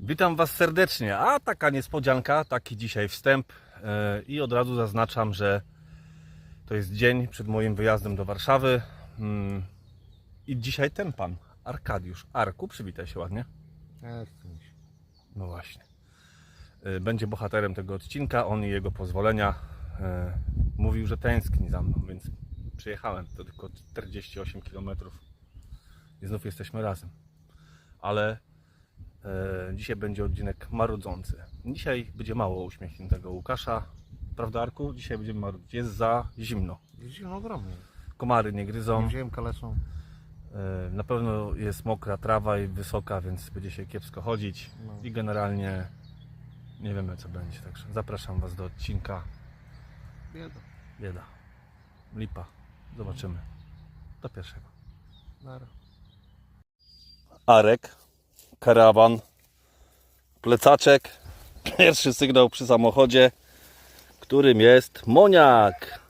Witam Was serdecznie. A taka niespodzianka, taki dzisiaj wstęp e, i od razu zaznaczam, że to jest dzień przed moim wyjazdem do Warszawy. Mm, I dzisiaj ten pan, Arkadiusz. Arku, przywitaj się ładnie. No właśnie. E, Będzie bohaterem tego odcinka, on i jego pozwolenia. E, Mówił, że tęskni za mną, więc przyjechałem. To tylko 48 km. I znów jesteśmy razem. Ale Dzisiaj będzie odcinek marudzący. Dzisiaj będzie mało uśmiechniętego Łukasza. Prawda, Arku? Dzisiaj będziemy marudzić. Jest za zimno. Zimno ogromnie. Komary nie gryzą. Nie wziąłem kalesą. E, Na pewno jest mokra trawa i wysoka, więc będzie się kiepsko chodzić. No. I generalnie nie wiemy co będzie. Także zapraszam Was do odcinka. Bieda. Bieda. Lipa. Zobaczymy. Do pierwszego. Nara. Arek, karawan, plecaczek, pierwszy sygnał przy samochodzie, którym jest moniak.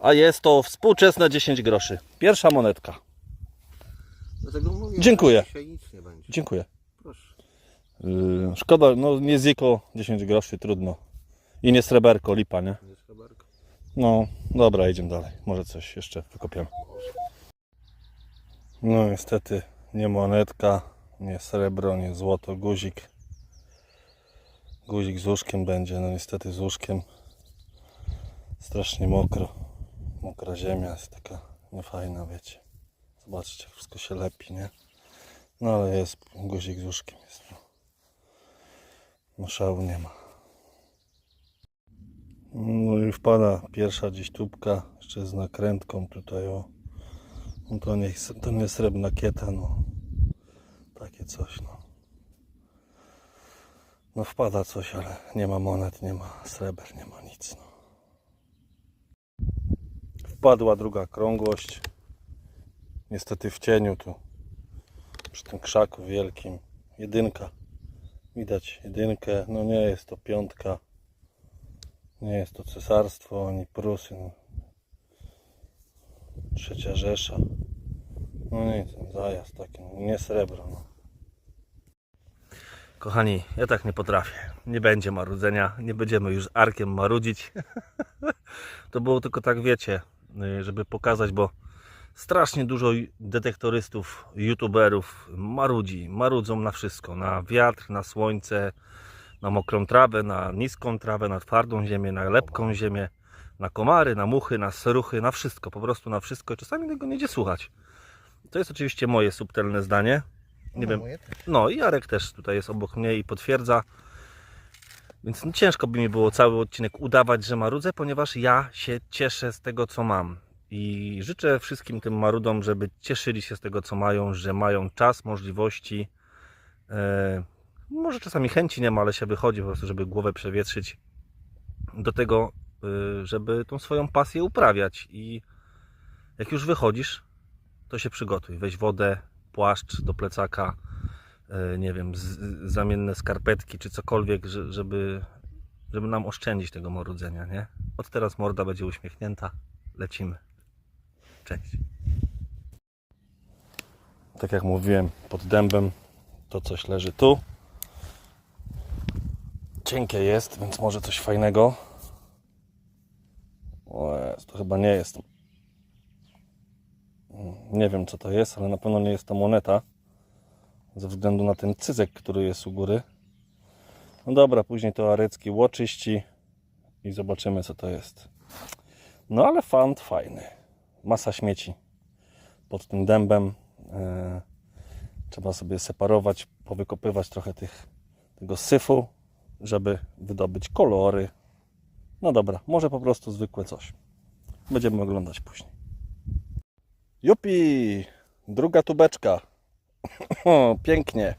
A jest to współczesne 10 groszy. Pierwsza monetka. Dlatego mówię, Dziękuję. że dzisiaj nic nie będzie. Dziękuję. Proszę. Yy, szkoda, no nie ziko 10 groszy, trudno. I nie sreberko, lipa, nie? Nie. No, dobra, idziemy dalej. Może coś jeszcze wykopiemy. No niestety nie monetka, nie srebro, nie złoto, guzik. Guzik z łóżkiem będzie, no niestety z łóżkiem. Strasznie mokro. Mokra ziemia jest taka niefajna, wiecie. Zobaczcie, wszystko się lepi, nie? No ale jest, guzik z łóżkiem jest. No, no szału nie ma. No i wpada pierwsza gdzieś tubka, jeszcze z nakrętką tutaj o. No to nie, to nie srebrna kieta, no. Takie coś, no. No wpada coś, ale nie ma monet, nie ma sreber, nie ma nic, no. Wpadła druga krągłość. Niestety w cieniu tu. Przy tym krzaku wielkim. Jedynka. Widać jedynkę. No nie jest to piątka. Nie jest to cesarstwo ani Prusy. No. Trzecia Rzesza. No nic, zajazd taki, nie srebro. No. Kochani, ja tak nie potrafię. Nie będzie marudzenia, nie będziemy już arkiem marudzić. to było tylko tak, wiecie, y, żeby pokazać, bo strasznie dużo detektorystów, youtuberów marudzi. Marudzą na wszystko, na wiatr, na słońce, na mokrą trawę, na niską trawę, na twardą ziemię, na lepką ziemię, na komary, na muchy, na sruchy, na wszystko, po prostu na wszystko. Czasami tego nie idzie słuchać. To jest oczywiście moje subtelne zdanie. Nie no, wiem. No i Jarek też tutaj jest obok mnie i potwierdza. Więc no, ciężko by mi było cały odcinek udawać, że marudzę, ponieważ ja się cieszę z tego, co mam. I życzę wszystkim tym marudom, żeby cieszyli się z tego, co mają, że mają czas, możliwości. E, może czasami chęci nie ma, ale się wychodzi po prostu, żeby głowę przewietrzyć do tego, y, żeby tą swoją pasję uprawiać. I jak już wychodzisz, to się przygotuj. Weź wodę, płaszcz do plecaka, e, nie wiem, zamienne skarpetki czy cokolwiek, że- żeby, żeby nam oszczędzić tego marudzenia, nie? Od teraz morda będzie uśmiechnięta. Lecimy. Cześć. Tak jak mówiłem, pod dębem to coś leży tu. Cienkie jest, więc może coś fajnego. O to chyba nie jest. Nie wiem co to jest, ale na pewno nie jest to moneta. Ze względu na ten cyzek, który jest u góry. No dobra, później to arecki łoczyści i zobaczymy co to jest. No ale fant fajny. Masa śmieci pod tym dębem. E, trzeba sobie separować, powykopywać trochę tych, tego syfu, żeby wydobyć kolory. No dobra, może po prostu zwykłe coś. Będziemy oglądać później. Jupi! Druga tubeczka. Pięknie.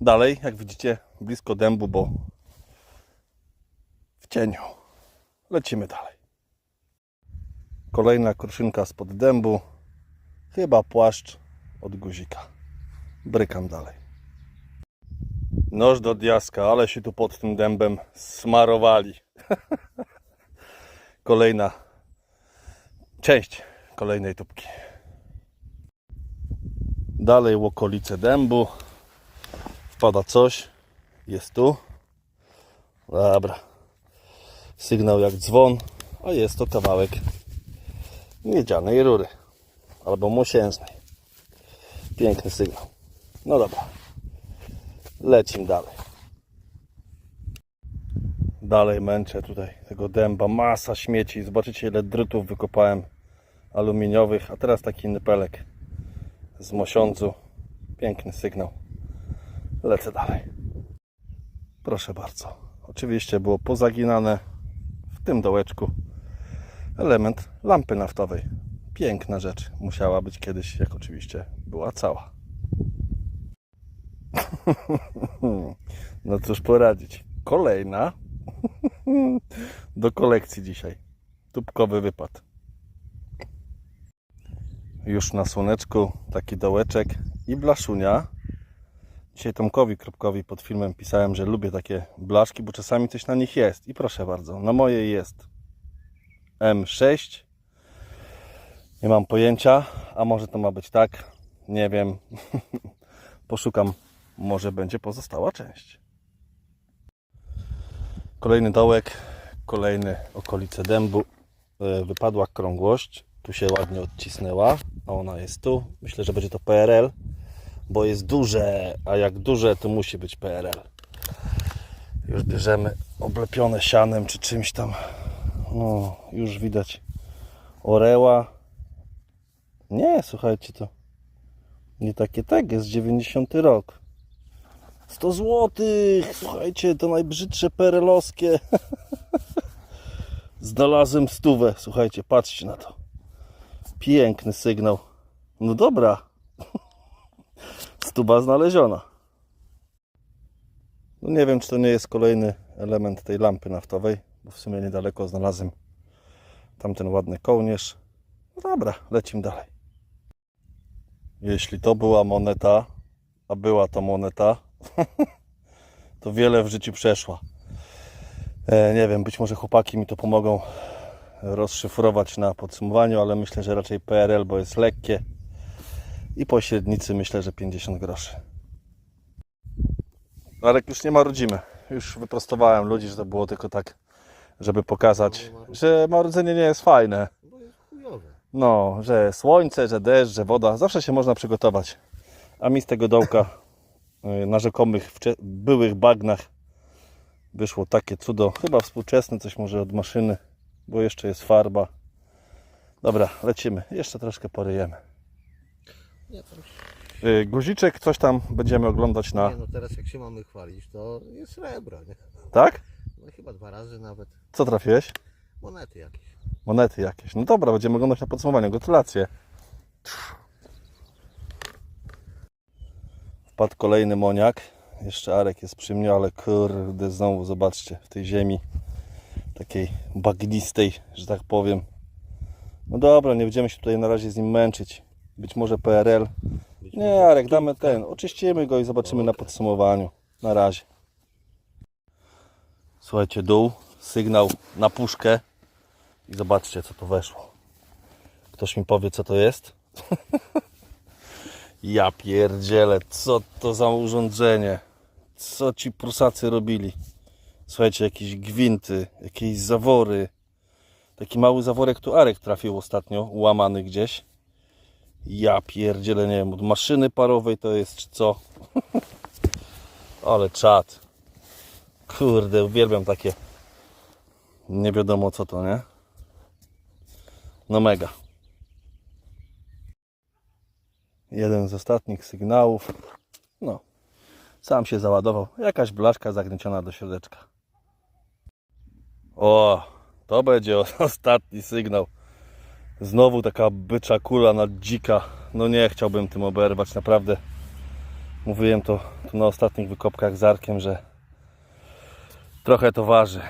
Dalej, jak widzicie, blisko dębu, bo w cieniu. Lecimy dalej. Kolejna kruszynka spod dębu. Chyba płaszcz od guzika. Brykam dalej. Noż do diaska, ale się tu pod tym dębem smarowali. Kolejna część kolejnej tubki. Dalej w okolice dębu. Wpada coś. Jest tu. Dobra. Sygnał jak dzwon, a jest to kawałek miedzianej rury. Albo mosiężnej. Piękny sygnał. No dobra. Lecimy dalej. Dalej męczę tutaj tego dęba. Masa śmieci. Zobaczycie ile drutów wykopałem aluminiowych. A teraz taki nypelek z mosiądzu. Piękny sygnał. Lecę dalej. Proszę bardzo. Oczywiście było pozaginane w tym dołeczku element lampy naftowej. Piękna rzecz. Musiała być kiedyś, jak oczywiście była cała. No cóż poradzić. Kolejna do kolekcji dzisiaj. Tubkowy wypad. Już na słoneczku taki dołeczek i blaszunia. Dzisiaj Tomkowi Kropkowi pod filmem pisałem, że lubię takie blaszki, bo czasami coś na nich jest. I proszę bardzo, na mojej jest M6. Nie mam pojęcia, a może to ma być tak. Nie wiem. Poszukam, może będzie pozostała część. Kolejny dołek, kolejny okolice dębu. E, Wypadła krągłość. Tu się ładnie odcisnęła, a ona jest tu. Myślę, że będzie to PRL, bo jest duże, a jak duże, to musi być PRL. Już bierzemy oblepione sianem czy czymś tam. No, już widać oreła. Nie, słuchajcie, to nie takie tak, jest 90 rok. 100 zł, słuchajcie, to najbrzydsze perelowskie. Znalazłem stówę, słuchajcie, patrzcie na to. Piękny sygnał. No dobra. Stuba znaleziona. No nie wiem, czy to nie jest kolejny element tej lampy naftowej, bo w sumie niedaleko znalazłem tamten ładny kołnierz. No dobra, lecimy dalej. Jeśli to była moneta, a była to moneta, to wiele w życiu przeszła. E, nie wiem, być może chłopaki mi to pomogą rozszyfrować na podsumowaniu, ale myślę, że raczej PRL, bo jest lekkie i pośrednicy myślę, że 50 groszy. Arek już nie ma rodzimy. Już wyprostowałem ludzi, że to było tylko tak, żeby pokazać, że marudzenie nie jest fajne. No, że słońce, że deszcz, że woda, zawsze się można przygotować. A mi z tego dołka y, na rzekomych byłych bagnach wyszło takie cudo. Chyba współczesne, coś może od maszyny, bo jeszcze jest farba. Dobra, lecimy. Jeszcze troszkę poryjemy. Nie, już, Y, Guziczek, coś tam będziemy oglądać na... nie, no teraz jak się mamy chwalić, to jest srebro, nie? Tak? No chyba dwa razy nawet. Co trafiłeś? Monety jakieś. Monety jakieś. No dobra, będziemy oglądać na podsumowaniu. Gratulacje. Wpadł kolejny moniak. Jeszcze Arek jest przy mnie, ale kurde, znowu zobaczcie, w tej ziemi takiej bagnistej, że tak powiem. No dobra, nie będziemy się tutaj na razie z nim męczyć. Być może PRL. Nie, Arek, damy ten. Oczyścimy go i zobaczymy na podsumowaniu. Na razie. Słuchajcie, dół, sygnał na puszkę i zobaczcie, co tu weszło. Ktoś mi powie, co to jest? ja pierdzielę, co to za urządzenie? Co ci prusacy robili? Słuchajcie, jakieś gwinty, jakieś zawory. Taki mały zaworek tu Arek trafił ostatnio, łamany gdzieś. Ja pierdzielę, nie wiem, od maszyny parowej to jest czy co. Ale czad. Kurde, uwielbiam takie. Nie wiadomo co to, nie? No mega. Jeden z ostatnich sygnałów. No. Sam się załadował. Jakaś blaszka zagnieciona do środeczka. O, to będzie ostatni sygnał. Znowu taka bycza kula na dzika. No nie chciałbym tym oberwać, naprawdę. Mówiłem to tu na ostatnich wykopkach z Arkiem, że trochę to waży.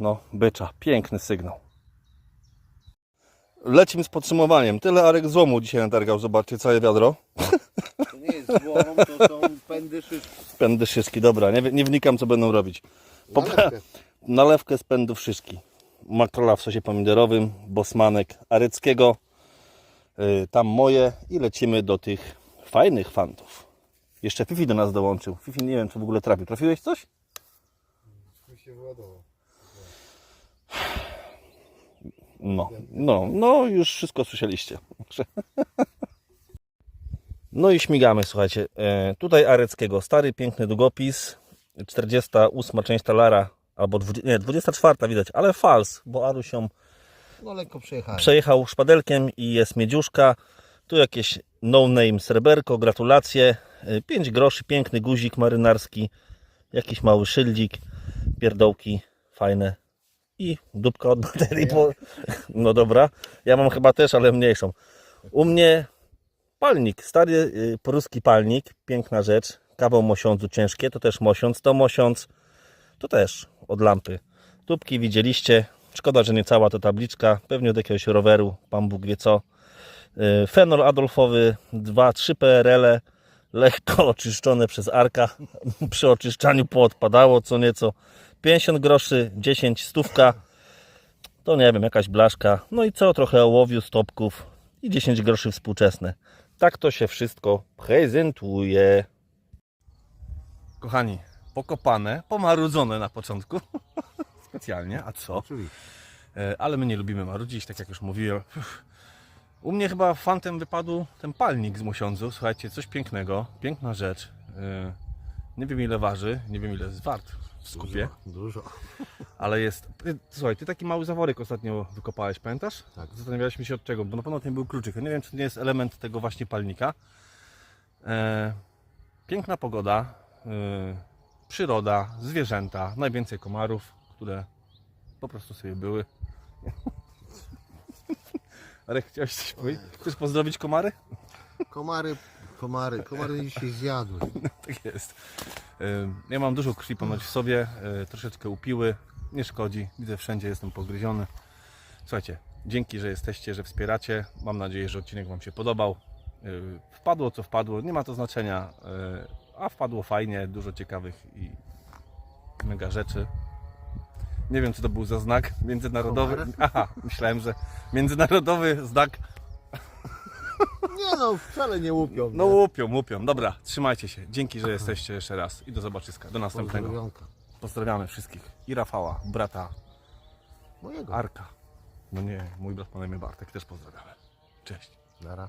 No, bycza. Piękny sygnał. Lecimy z podsumowaniem. Tyle Arek złomu dzisiaj natargał. Zobaczcie, całe wiadro. To nie jest złom, to są pędy szyszki. Pędy szyszki. Dobra, nie, nie wnikam, co będą robić. Popra- Nalewkę. z pędów szyszki. Makrola w sosie pomidorowym, bosmanek areckiego. Yy, tam moje i lecimy do tych fajnych fantów. Jeszcze Fifi do nas dołączył. Fifi nie wiem, czy w ogóle trafił. Trafiłeś coś? Mi się wyładował. No, no, no, już wszystko słyszeliście. No i śmigamy, słuchajcie. E, tutaj Areckiego, stary, piękny długopis. 48 część talara, albo 20, nie, 24 widać, ale fals, bo Aruś ją No lekko przejechałem. przejechał szpadelkiem i jest miedziuszka. Tu jakieś no name sreberko, gratulacje. 5 groszy, piękny guzik marynarski, jakiś mały szyldzik, pierdołki fajne i dupka od baterii. Bo... No dobra, ja mam chyba też, ale mniejszą. U mnie palnik, stary y, pruski palnik, piękna rzecz. Kawał mosiądzu ciężkie, to też mosiądz, to mosiądz, to też od lampy. Tubki widzieliście, szkoda, że nie cała to tabliczka, pewnie od jakiegoś roweru, pan Bóg wie co. Y, Fenol Adolfowy, 2-3 PRL, lekko oczyszczone przez Arka, przy oczyszczaniu poodpadało co nieco. 50 groszy, 10 stówka, to nie wiem, jakaś blaszka, no i co, trochę ołowiu, stopków i 10 groszy współczesne. Tak to się wszystko prezentuje. Kochani, pokopane, pomarudzone na początku. Specjalnie, a co? Oczywiście. E, Ale my nie lubimy marudzić, tak jak już mówiłem. U mnie chyba fantem wypadł ten palnik z Mosiądzu. Słuchajcie, coś pięknego, piękna rzecz. E, Nie wiem ile waży, nie wiem ile jest wart w skupie, Dużo. ale jest... Słuchaj, ty taki mały zaworek ostatnio wykopałeś, pamiętasz? Tak. Zastanawialiśmy się od czego, bo na pewno nie był kluczyk. Ja nie wiem, czy to nie jest element tego właśnie palnika. E, Piękna pogoda, przyroda, zwierzęta, najwięcej komarów, które po prostu sobie były. Arek, chciałeś coś powiedzieć? Chcesz pozdrowić komary? Komary, komary, komary dzisiaj zjadły. Tak jest. Ja mam dużo krwi ponoć w sobie, e, troszeczkę upiły, nie szkodzi, widzę wszędzie jestem pogryziony. Słuchajcie, dzięki, że jesteście, że wspieracie. Mam nadzieję, że odcinek Wam się podobał. E, Wpadło co wpadło, nie ma to znaczenia, e, a wpadło fajnie, dużo ciekawych i mega rzeczy. Nie wiem, co to był za znak międzynarodowy. Komar? Aha, myślałem, że międzynarodowy znak. Nie no, wcale nie łupią. No łupią, łupią. Dobra, trzymajcie się. Dzięki, że jesteście jeszcze raz i do zobaczyska. Do następnego. Pozdrawiamy wszystkich. I Rafała, brata Mojego. Arka. No nie, mój brat ma na imię Bartek, też pozdrawiamy. Cześć. Nara.